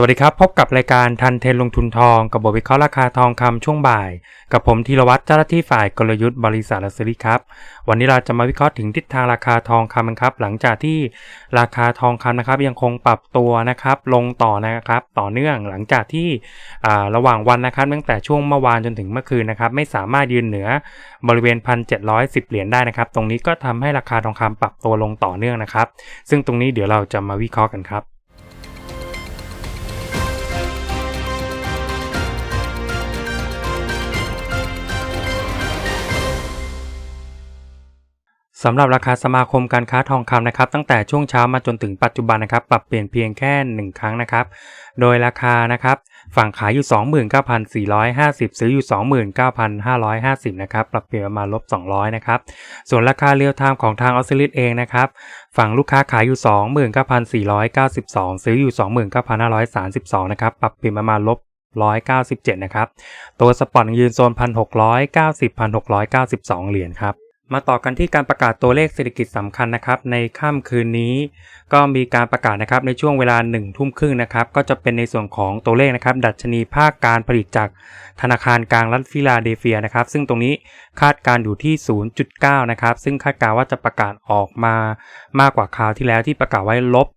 สวัสดีครับ พบกับรายการทันเทนลงทุนทองกับบทวิเคราะห์ราคาทองคำช่วงบ่าย กับผมธีรวัตรเจ้าหน้าที่ฝ่ายกลยุทธ์บริษัทลัสซิครับ วันนี้เราจะมาวิเคราะห์ถึงทิศทางราคาทองคำกันครับ หลังจากที่ราคาทองคำนะครับ ยังคงปรับตัวนะครับ ลงต่อนะครับ ต่อเนื่องหลังจากที่ระหว่างวันนะครับ ตั้งแต่ช่วงเมื่อวานจนถึงเมื่อคืนนะครับ ไม่สามารถยืนเหนือบริเวณ 1,710 เหรียญได้นะครับ ตรงนี้ก็ทำให้ราคาทองคำปรับตัวลงต่อเนื่องนะครับ ซึ่งตรงนี้เดี๋ยวเราจะมาวิเคราะห์กันครับ สำหรับราคาสมาคมการค้าทองคำนะครับตั้งแต่ช่วงเช้ามาจนถึงปัจจุบันนะครับปรับเปลี่ยนเพียงแค่ 1 ครั้งนะครับ โดยราคานะครับฝั่งขายอยู่ 29,450 ซื้ออยู่ 29,550นะครับปรับเปลี่ยนประมาณลบ 200นะครับส่วนราคาเรียลไทม์ของทางออสซิลิตเองนะครับฝั่งลูกค้าขายอยู่ 29,492 ซื้ออยู่ 29,532นะครับปรับเปลี่ยนประมาณลบ197นะครับตัวสปอร์ตยืนโซน1,690 1,692 เหรียญครับ มาต่อกันที่การประกาศตัวเลขเศรษฐกิจสำคัญนะครับในค่ำคืนนี้ ก็มีการประกาศนะครับในช่วงเวลา1ทุ่มครึ่งนะครับก็จะเป็นในส่วนของตัวเลขนะครับดัชนีภาคการผลิตจากธนาคารกลางรัฐฟิลาเดลเฟียนะครับซึ่งตรงนี้คาดการอยู่ที่ 0.9 นะครับซึ่งคาดการว่าจะประกาศออกมามากกว่าคราวที่แล้วที่ประกาศไว้ลบ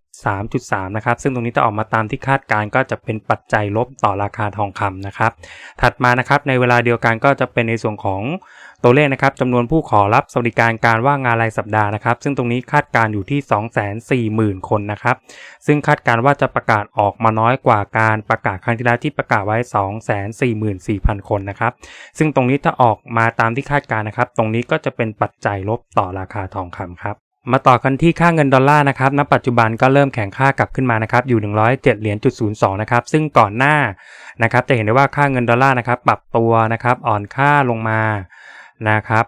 3.3 นะครับ ซึ่งตรงนี้ถ้าออกมาตามที่คาดการก็จะเป็นปัจจัยลบต่อราคาทองคำนะครับ ถัดมานะครับในเวลาเดียวกันก็จะเป็นในส่วนของตัวเลขนะครับจำนวนผู้ขอรับสวัสดิการการว่างงานรายสัปดาห์นะครับ ซึ่งตรงนี้คาดการอยู่ที่ 240,000 คนนะครับ ซึ่งคาดการว่าจะประกาศออกมาน้อยกว่าการประกาศครั้งที่แล้วที่ประกาศไว้ 244,000 คนนะครับ ซึ่งตรงนี้ถ้าออกมาตามที่คาดการนะครับ ตรงนี้ก็จะเป็นปัจจัยลบต่อราคาทองคำครับ มาต่อกันที่ค่าเงินดอลลาร์นะครับ ณ ปัจจุบันก็เริ่มแข็งค่ากลับขึ้นมานะครับ อยู่ 107เหรียญจุด02นะครับ ซึ่งก่อนหน้านะครับ จะเห็นได้ว่าค่าเงินดอลลาร์นะครับ ปรับตัวนะครับ อ่อนค่าลงมานะครับ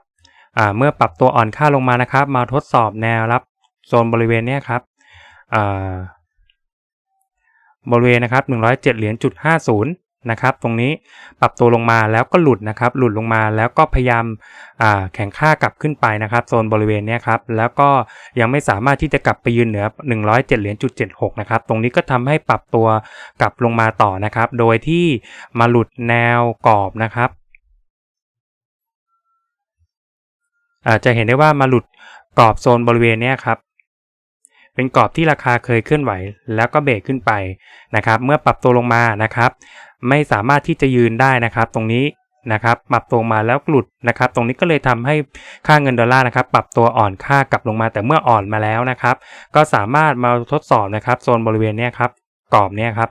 เมื่อปรับตัวอ่อนค่าลงมานะครับ มาทดสอบแนวรับโซนบริเวณนี้ครับบริเวณนะครับ107เหรียญจุด50 นะครับ ตรงนี้ปรับตัวลงมาแล้วก็หลุดนะครับ หลุดลงมาแล้วก็พยายามแข่งค่ากลับขึ้นไปนะครับโซนบริเวณนี้ครับ แล้วก็ยังไม่สามารถที่จะกลับไปยืนเหนือ 107เหรียญจุด76นะครับ ตรงนี้ก็ทำให้ปรับตัวกลับลงมาต่อนะครับ โดยที่มาหลุดแนวกรอบนะครับอาจจะเห็นได้ว่ามาหลุดกรอบโซนบริเวณนี้ครับเป็นกรอบที่ราคาเคยเคลื่อนไหว แล้วก็เบรกขึ้นไปนะครับ เมื่อปรับตัวลงมานะครับ ไม่สามารถที่จะยืนได้นะครับ ตรงนี้นะครับปรับตัวมาแล้วหลุดนะครับ ตรงนี้ก็เลยทำให้ค่าเงินดอลลาร์นะครับ ปรับตัวอ่อนค่ากลับลงมาแต่เมื่ออ่อนมาแล้วนะครับ ก็สามารถมาทดสอบนะครับโซนบริเวณนี้ครับกรอบนี้ครับ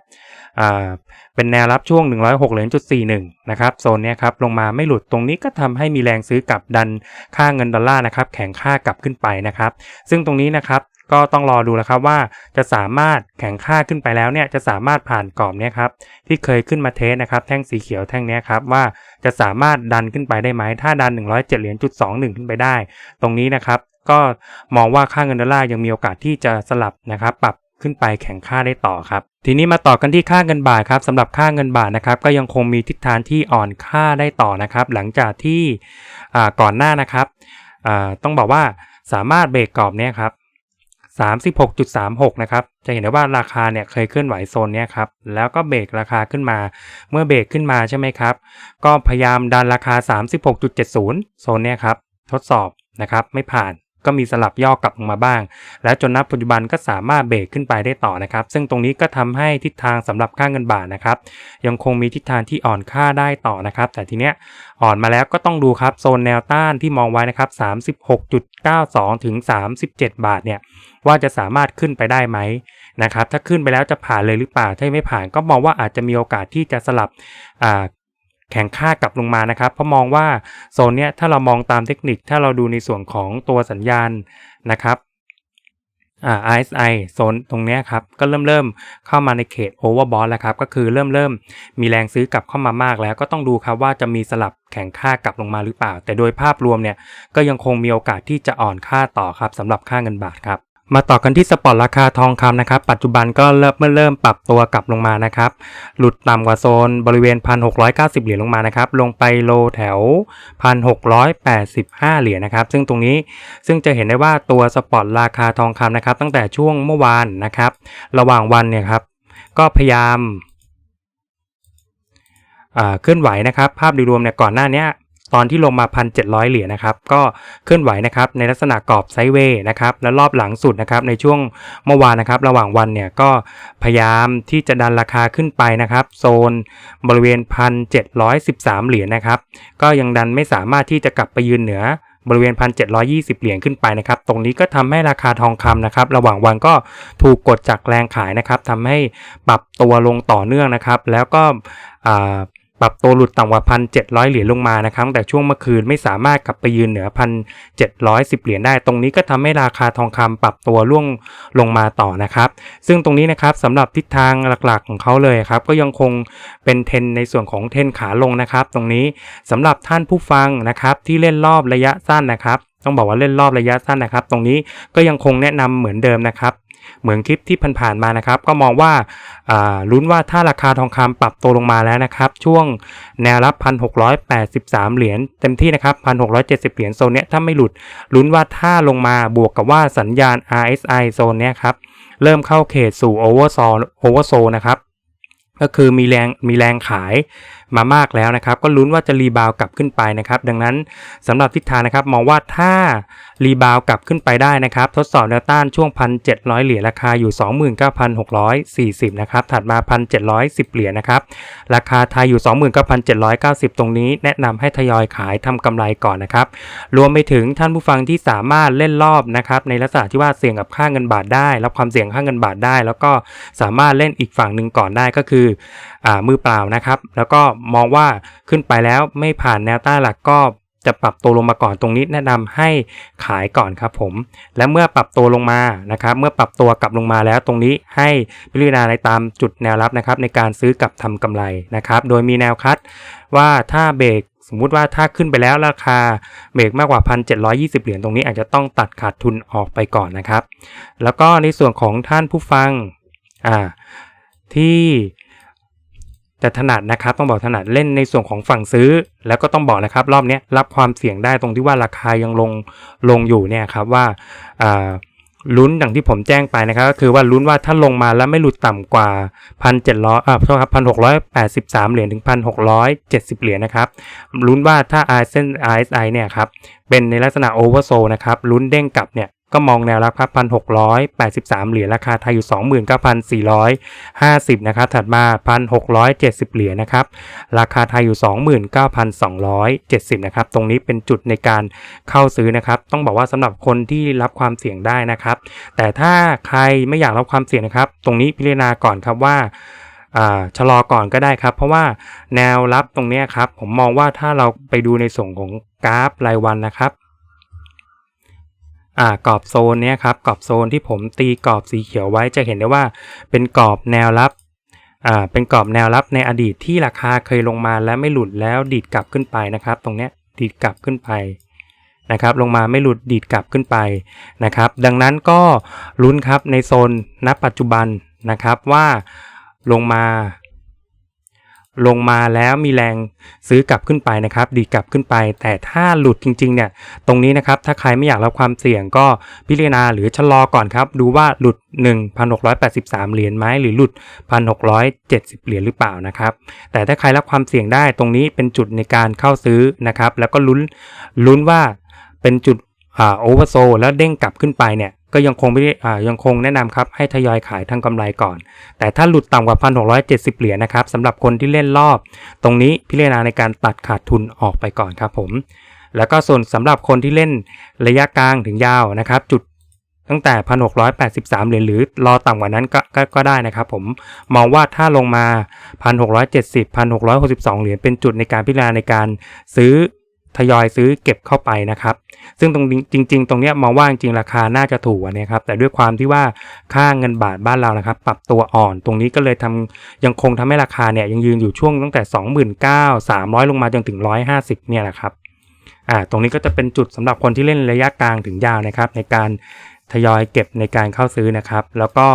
เป็นแนวรับช่วง 106เหรียญจุด41นะครับโซนนี้ครับลงมาไม่หลุดตรงนี้ก็ทำให้มีแรงซื้อกลับดันค่าเงินดอลลาร์นะครับแข็งค่ากลับขึ้นไปนะครับ ซึ่งตรงนี้นะครับ ก็ต้องรอดูแล้วครับว่าจะสามารถแข็งค่าขึ้นไปแล้วเนี่ยจะสามารถผ่านกรอบเนี้ครับที่เคยขึ้นมาเทสนะครับแท่งสีเขียวแท่งนี้ครับว่าจะสามารถดันขึ้นไปได้ไหมถ้าดัน 107เหรียญจุด21ขึ้นไปได้ ตรงนี้นะครับก็มองว่าค่าเงินดอลลาร์ยังมีโอกาสที่จะสลับนะครับปรับขึ้นไปแข่งค่าได้ต่อครับ ทีนี้มาต่อกันที่ค่าเงินบาทครับสำหรับค่าเงินบาทนะครับ ก็ยังคงมีทิศทางที่อ่อนค่าได้ต่อนะครับ หลังจากที่ก่อนหน้านะครับต้องบอกว่าสามารถเบรกกรอบเนี้ครับ 36.36 นะครับ จะเห็นได้ว่าราคาเนี่ยเคยเคลื่อนไหวโซนนี้ครับ แล้วก็เบรกราคาขึ้นมา เมื่อเบรกขึ้นมาใช่ไหมครับ ก็พยายามดันราคา 36.70 โซนนี้ครับ ทดสอบนะครับ ไม่ผ่าน ก็มีสลับย่อกลับลงมาบ้าง และจนนับปัจจุบันก็สามารถเบรกขึ้นไปได้ต่อนะครับ ซึ่งตรงนี้ก็ทำให้ทิศทางสำหรับค่าเงินบาทนะครับ ยังคงมีทิศทางที่อ่อนค่าได้ต่อนะครับ แต่ทีเนี้ยอ่อนมาแล้วก็ต้องดูครับโซนแนวต้านที่มองไว้นะครับ36.92 ถึง 37 บาทเนี่ยว่าจะสามารถขึ้นไปได้ไหมนะครับ ถ้าขึ้นไปแล้วจะผ่านเลยหรือเปล่า ถ้าไม่ผ่านก็มองว่าอาจจะมีโอกาสที่จะสลับ แข็งค่ากลับลงมานะครับ เพราะมองว่าโซนเนี้ยถ้าเรามองตามเทคนิคถ้าเราดูในส่วนของตัวสัญญาณนะครับอ่า RSI โซนตรงนี้ครับก็เริ่มเริ่มเข้ามาในเขต overbought แล้วครับก็คือเริ่มเริ่มมีแรงซื้อกลับเข้ามามากแล้วก็ต้องดูครับว่าจะมีสลับแข็งค่ากลับลงมาหรือเปล่า แต่โดยภาพรวมเนี่ยก็ยังคงมีโอกาสที่จะอ่อนค่าต่อครับสำหรับค่าเงินบาทครับ มาต่อกันที่สปอร์ตราคาทองคำนะครับ ปัจจุบันก็เริ่มเมื่อเริ่มปรับตัวกลับลงมานะครับ หลุดต่ำกว่าโซนบริเวณ 1,690 เหรียญลงมานะครับ ลงไปโลแถว 1,685 เหรียญนะครับ ซึ่งตรงนี้ซึ่งจะเห็นได้ว่าตัวสปอร์ตราคาทองคำนะครับ ตั้งแต่ช่วงเมื่อวานนะครับ ระหว่างวันเนี่ยครับ ก็พยายามอ่าเคลื่อนไหวนะครับ ภาพโดยรวมเนี่ยก่อนหน้านี้ ตอนที่ลงมา 1,700 เหรียญนะครับก็เคลื่อนไหวนะครับในลักษณะกรอบไซด์เวย์นะครับและรอบหลังสุดนะครับในช่วงเมื่อวานนะครับระหว่างวันเนี่ยก็พยายามที่จะดันราคาขึ้นไปนะครับโซนบริเวณ 1,713 เหรียญนะครับก็ยังดันไม่สามารถที่จะกลับไปยืนเหนือบริเวณ 1,720 เหรียญขึ้นไปนะครับ ตรงนี้ก็ทำให้ราคาทองคำนะครับ ระหว่างวันก็ถูกกดจากแรงขายนะครับทำให้ปรับตัวลงต่อเนื่องนะครับ แล้วก็ ปรับตัวหลุดต่ำกว่า 1,700 เหรียญลงมานะครับแต่ช่วงเมื่อคืนไม่สามารถกลับไปยืนเหนือ 1,710 เหรียญได้ ตรงนี้ก็ทำให้ราคาทองคำปรับตัวร่วงลงมาต่อนะครับ ซึ่งตรงนี้นะครับสำหรับทิศทางหลักๆของเขาเลยครับ ก็ยังคงเป็นเทนในส่วนของเทนขาลงนะครับ ตรงนี้สำหรับท่านผู้ฟังนะครับที่เล่นรอบระยะสั้นนะครับต้องบอกว่าเล่นรอบระยะสั้นนะครับ ตรงนี้ก็ยังคงแนะนำเหมือนเดิมนะครับ เหมือนคลิปที่ผ่านๆมานะครับ ก็มองว่าลุ้นว่าถ้าราคาทองคำปรับตัวลงมาแล้วนะครับ ช่วงแนวรับ 1,683 เหรียญเต็มที่นะครับ 1,670 เหรียญโซนเนี้ยถ้าไม่หลุดลุ้นว่าถ้าลงมาบวกกับว่าสัญญาณ RSI โซนเนี้ยครับเริ่มเข้าเขตสู่ oversold oversold นะครับก็คือมีแรงมีแรงขาย มามากแล้วนะครับ ก็ลุ้นว่าจะรีบาวกลับขึ้นไปนะครับ ดังนั้นสำหรับทิศทางนะครับมองว่าถ้ารีบาวกลับขึ้นไปได้นะครับ ทดสอบแนวต้านช่วง 1,700 เหรียญราคาอยู่ 29,640 นะครับถัดมา 1,710 เหรียญนะครับ ราคาไทยอยู่ 29,790 ตรงนี้ แนะนำให้ทยอยขายทำกำไรก่อนนะครับ รวมไปถึงท่านผู้ฟังที่สามารถเล่นรอบนะครับในลักษณะที่ว่าเสี่ยงกับค่าเงินบาทได้ รับความเสี่ยงค่าเงินบาทได้ แล้วก็สามารถเล่นอีกฝั่งหนึ่งก่อนได้ก็คือ มือเปล่านะครับ แล้วก็มองว่าขึ้นไปแล้วไม่ผ่านแนวต้านหลักก็จะปรับตัวลงมาก่อนตรงนี้แนะนำให้ขายก่อนครับผม และเมื่อปรับตัวลงมานะครับ เมื่อปรับตัวกลับลงมาแล้วตรงนี้ให้พิจารณาในตามจุดแนวรับนะครับ ในการซื้อกับทำกำไรนะครับ โดยมีแนวคัดว่าถ้าเบรกสมมุติว่าถ้าขึ้นไปแล้วราคาเบรกมากกว่า 1,720 เหรียญตรงนี้อาจจะต้องตัดขาดทุนออกไปก่อนนะครับ แล้วก็ในส่วนของท่านผู้ฟังอ่าที่ จะถนัดนะครับต้องบอกถนัดเล่นในส่วนของฝั่งซื้อ แล้วก็ต้องบอกนะครับรอบนี้รับความเสี่ยงได้ตรงที่ว่าราคายังลงลงอยู่เนี่ยครับว่าลุ้นอย่างที่ผมแจ้งไปนะครับก็คือว่าลุ้นว่าถ้าลงมาแล้วไม่หลุดต่ำกว่า 1,700อ่าโทษครับ1,683 เหรียญถึง 1,670 เหรียญนะครับลุ้นว่าถ้า RSI RSI เนี่ยครับเป็นในลักษณะ oversold นะครับลุ้นเด้งกลับเนี่ย ก็มองแนวรับครับ1,683เหรียญราคาไทยอยู่29,450นะครับถัดมา1,670เหรียญนะครับราคาไทยอยู่29,270นะครับตรงนี้เป็นจุดในการเข้าซื้อนะครับ ต้องบอกว่าสำหรับคนที่รับความเสี่ยงได้นะครับ แต่ถ้าใครไม่อยากรับความเสี่ยงนะครับ ตรงนี้พิจารณาก่อนครับว่าชะลอก่อนก็ได้ครับ เพราะว่าแนวรับตรงนี้ครับผมมองว่าถ้าเราไปดูในส่วนของกราฟรายวันนะครับ อ่ากรอบโซนเนี้ยครับกรอบโซนที่ผมตีกรอบสีเขียวไว้จะเห็นได้ว่าเป็นกรอบแนวรับอ่าเป็นกรอบแนวรับในอดีตที่ราคาเคยลงมาแล้วไม่หลุดแล้วดีดกลับขึ้นไปนะครับ ตรงเนี้ยดีดกลับขึ้นไปนะครับลงมาไม่หลุดดีดกลับขึ้นไปนะครับ ดังนั้นก็ลุ้นครับในโซนณปัจจุบันนะครับว่าลงมา ลงมาแล้วมีแรงซื้อกลับขึ้นไปนะครับ ดีกลับขึ้นไป แต่ถ้าหลุดจริงๆเนี่ยตรงนี้นะครับถ้าใครไม่อยากรับความเสี่ยงก็พิจารณาหรือชะลอก่อนครับ ดูว่าหลุด 1,683 เหรียญไหมหรือหลุด 1,670 เหรียญหรือเปล่านะครับ แต่ถ้าใครรับความเสี่ยงได้ตรงนี้เป็นจุดในการเข้าซื้อนะครับ แล้วก็ลุ้นลุ้นว่าเป็นจุดอ่าโอเวอร์โซแล้วเด้งกลับขึ้นไปเนี่ย ก็ยังคงไม่ได้อ่ายังคงแนะนำครับให้ทยอยขายทางกำไรก่อน แต่ถ้าหลุดต่ำกว่า 1,670 เหรียญนะครับสำหรับคนที่เล่นรอบ ตรงนี้พิจารณาในการตัดขาดทุนออกไปก่อนครับผม แล้วก็ส่วนสำหรับคนที่เล่นระยะกลางถึงยาวนะครับ จุดตั้งแต่ 1,683 เหรียญหรือรอต่ำกว่านั้นก็ก็ก็ได้นะครับผมมองว่าถ้าลงมา 1,670 1,662 เหรียญเป็นจุดในการพิจารณาในการซื้อ ทยอยซื้อเก็บเข้าไปนะครับ ซึ่งตรงจริง ๆ ตรงเนี้ยมองว่าจริงราคาน่าจะถูกนี้ครับ แต่ด้วยความที่ว่าค่าเงินบาทบ้านเรานะครับ ปรับตัวอ่อน ตรงนี้ก็เลยทำยังคงทำให้ราคาเนี่ยยังยืนอยู่ช่วงตั้งแต่ 29,000 300 ลงมาจนถึง 150 เนี่ยแหละครับ อ่า ตรงนี้ก็จะเป็นจุดสำหรับคนที่เล่นระยะกลางถึงยาวนะครับ ในการทยอยเก็บในการเข้าซื้อนะครับ แล้วก็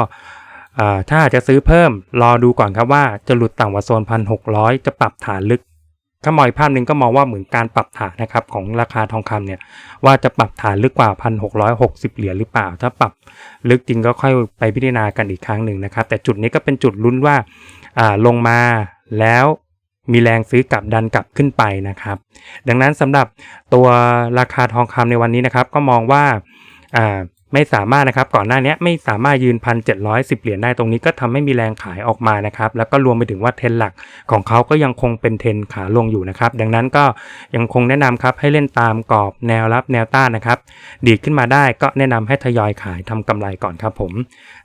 อ่าถ้าจะซื้อเพิ่มรอดูก่อนครับว่าจะหลุดต่ำกว่าโซน 1,600 จะปรับฐานลึก ถ้ามองอีกภาพหนึ่งก็มองว่าเหมือนการปรับฐานนะครับของราคาทองคำเนี่ยว่าจะปรับฐานลึกกว่า 1,660 เหรียญหรือเปล่า ถ้าปรับลึกจริงก็ค่อยไปพิจารณากันอีกครั้งหนึ่งนะครับ แต่จุดนี้ก็เป็นจุดลุ้นว่าอ่าลงมาแล้วมีแรงซื้อกลับดันกลับขึ้นไปนะครับ ดังนั้นสำหรับตัวราคาทองคำในวันนี้นะครับ ก็มองว่าอ่า ไม่สามารถนะครับก่อนหน้านี้ไม่สามารถยืน 1,710 เหรียญได้ตรงนี้ก็ทำให้มีแรงขายออกมานะครับแล้วก็รวมไปถึงว่าเทนหลักของเขาก็ยังคงเป็นเทนขาลงอยู่นะครับดังนั้นก็ยังคงแนะนำครับให้เล่นตามกรอบแนวรับแนวต้านนะครับดีดขึ้นมาได้ก็แนะนำให้ทยอยขายทำกำไรก่อนครับผม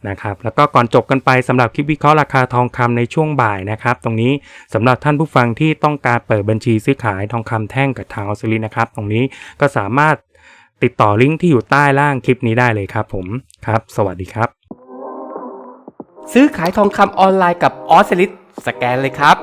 นะครับแล้วก็ก่อนจบกันไปสำหรับคลิปวิเคราะห์ราคาทองคำในช่วงบ่ายนะครับตรงนี้สำหรับท่านผู้ฟังที่ต้องการเปิดบัญชีซื้อขายทองคำแท่งกับทางออสเตรเลียนะครับตรงนี้ก็สามารถ ติดต่อลิงก์ที่อยู่ใต้ล่างคลิปนี้ได้เลยครับผมครับ สวัสดีครับ ซื้อขายทองคำออนไลน์กับออสลิสแกนเลยครับ